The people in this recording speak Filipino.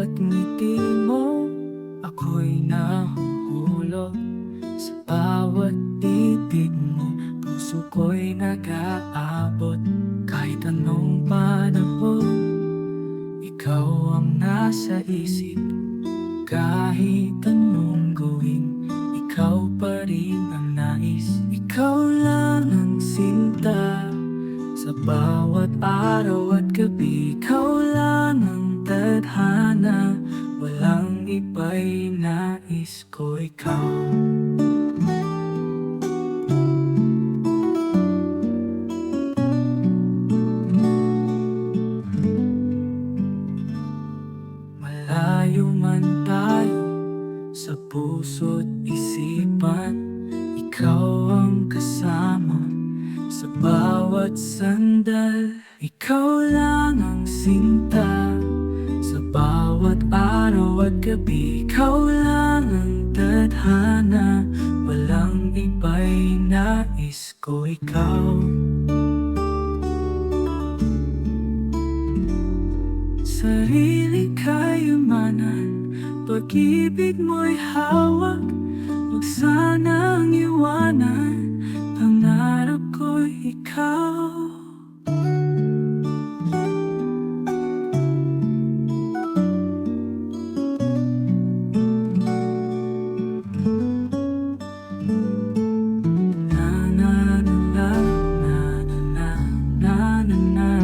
bawat ngiti mo? Ako'y nahuhulog Sa bawat titig mo. Puso ko'y nag-aabot Kahit anong panahon. Ikaw ang nasa isip Kahit anong gawin. Ikaw pa rin ang nais Ikaw lang ang sinta Sa bawat araw at gabi. Ikaw iba'y nais ko ikaw. Malayo man tayo sa puso't isipan Ikaw ang kasama sa bawat sandal. Ikaw lang ang sinta araw at gabi Ikaw lang ang tadhana. Walang iba'y nais ko ikaw. Sarili kayamanan Pag-ibig mo'y hawak na na